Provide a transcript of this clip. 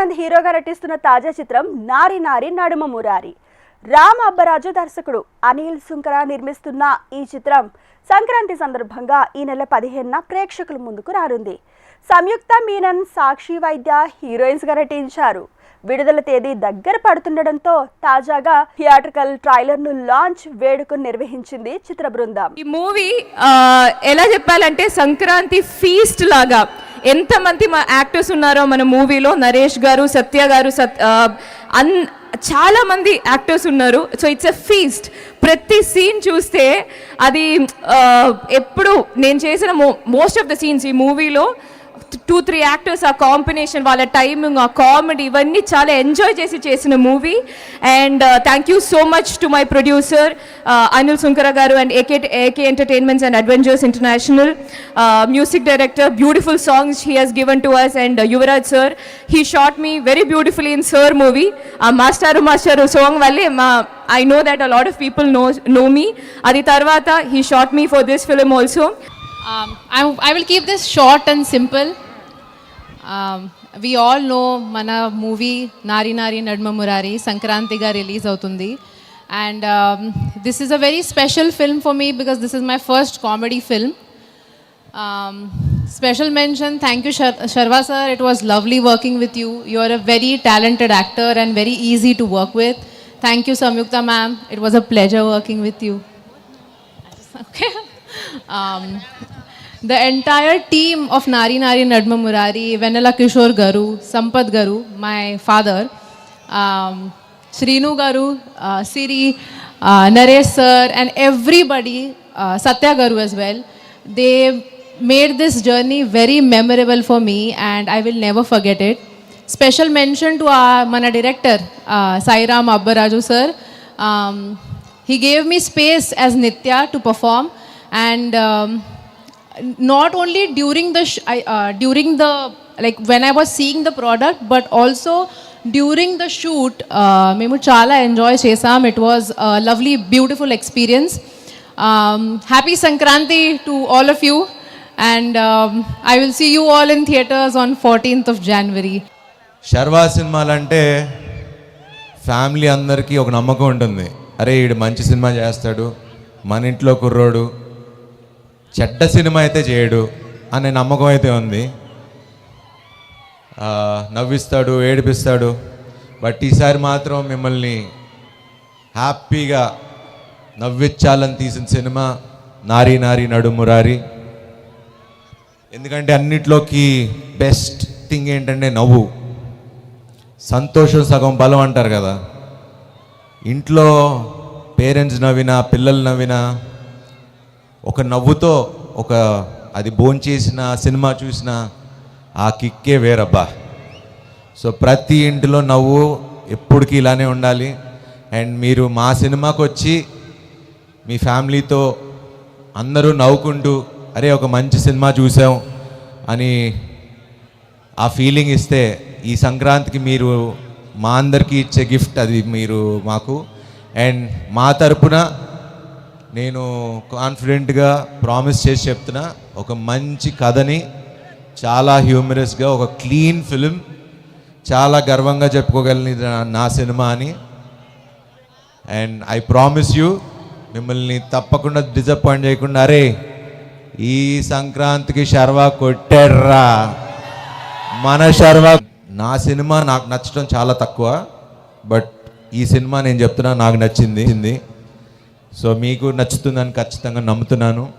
శర్వానంద్ హీరోగా నటిస్తున్న తాజా చిత్రం నారి నారి నడుమ మురారి. రామ్ అబ్బరాజు దర్శకుడు అనిల్ సుంకర నిర్మిస్తున్న ఈ చిత్రం సంక్రాంతి సందర్భంగా ఈ నెల పదిహేనున ప్రేక్షకుల ముందుకు రానుంది. సంయుక్త మీనన్ సాక్షి వైద్య హీరోయిన్స్గా నటించారు. విడుదల తేదీ దగ్గర పడుతుండటంతో తాజాగా థియేట్రికల్ ట్రైలర్ను లాంచ్ వేడుకను నిర్వహించింది చిత్ర బృందం. ఈ మూవీ ఎలా చెప్పాలంటే సంక్రాంతి ఫీస్ట్ లాగా ఎంతమంది మా యాక్టర్స్ ఉన్నారో మన మూవీలో నరేష్ గారు సత్య గారు సత్ అన్ చాలా మంది యాక్టర్స్ ఉన్నారు. సో ఇట్స్ ఎ ఫీస్ట్ ప్రతి సీన్ చూస్తే అది ఎప్పుడు నేను చేసిన మో మోస్ట్ ఆఫ్ ద సీన్స్ ఈ మూవీలో టూ త్రీ యాక్టర్స్ ఆ కాంబినేషన్ వాళ్ళ టైమింగ్ ఆ కామెడీ ఇవన్నీ చాలా ఎంజాయ్ చేసి చేసిన movie and thank you so much to my producer Anil Sunkara garu and AK AK entertainments and adventures international music director beautiful songs he has given to us and Yuvraj sir he shot me very beautiful in Sir movie ఆ మాస్టారు మాస్టారు song వల్లే మా I know that a lot of people no no మీ అది తర్వాత he shot me for this film also Um, I, I will keep this short and simple. Um, we all know మన movie Nari Nari Naduma Murari సంక్రాంతిగా release అవుతుంది. And this is a very special film for me because this is my first comedy film special mention thank you Sharwa sir it was lovely working with you you are a very talented actor and very easy to work with thank you Samyuktha ma'am it was a pleasure working with you Okay. Um, the entire team of Nari Nari Nadma Murari, Venela Kishore Garu, Sampad Garu, my father, um, Srinu Garu, uh, Siri, uh, Naresh sir, and everybody, uh, Satya Garu as well, they made this journey very memorable for me and I will never forget it. Special mention to our mana director, uh, Sairam Abbaraju sir. Um, he gave me space as Nitya to perform, and um, not only during the the I, uh, during the like when I was seeing the product, but also during the shoot. Uh, మేము చాలా enjoy చేసాం. It was lovely beautiful experience happy Sankranti to all of you and I will see you all in theatres on fourteenth of January Sharwa సినిమాలంటే family అందరికీ ఒక నమ్మకం ఉంటుంది. అరే ఈడు మంచి సినిమా చేస్తాడు. మన ఇంట్లో కుర్రోడు చెడ్డ సినిమా అయితే చేయడు అనే నమ్మకం అయితే ఉంది. నవ్విస్తాడు ఏడిపిస్తాడు. బట్ ఈసారి మాత్రం మిమ్మల్ని హ్యాపీగా నవ్వించాలని తీసిన సినిమా నారీ నారీ నడు మురారి. ఎందుకంటే అన్నిట్లోకి బెస్ట్ థింగ్ ఏంటంటే నవ్వు. సంతోషం సగం బలం అంటారు కదా. ఇంట్లో పేరెంట్స్ నవ్వినా పిల్లలు నవ్వినా ఒక నవ్వుతో ఒక అది భోంచేసిన సినిమా చూసిన ఆ కిక్కే వేరబ్బా. సో ప్రతి ఇంటిలో నవ్వు ఎప్పటికీ ఇలానే ఉండాలి. అండ్ మీరు మా సినిమాకి వచ్చి మీ ఫ్యామిలీతో అందరూ నవ్వుకుంటూ అరే ఒక మంచి సినిమా చూసాం అని ఆ ఫీలింగ్ ఇస్తే ఈ సంక్రాంతికి మీరు మా అందరికీ ఇచ్చే గిఫ్ట్ అది మీరు మాకు. అండ్ మా తరపున నేను కాన్ఫిడెంట్గా ప్రామిస్ చేసి చెప్తున్నా ఒక మంచి కథని చాలా హ్యూమరస్గా ఒక క్లీన్ ఫిలిం చాలా గర్వంగా చెప్పుకోగలని నా- నా సినిమా అని. అండ్ ఐ ప్రామిస్ యూ మిమ్మల్ని తప్పకుండా డిసప్పాయింట్ చేయకుండా అరే ఈ సంక్రాంతికి శర్వా కొట్టారా మన శర్వా నా సినిమా నాకు నచ్చడం చాలా తక్కువ బట్ ఈ సినిమా నేను చెప్తున్నా నాకు నచ్చింది. సో మీకు నచ్చుతుందని ఖచ్చితంగా నమ్ముతున్నాను.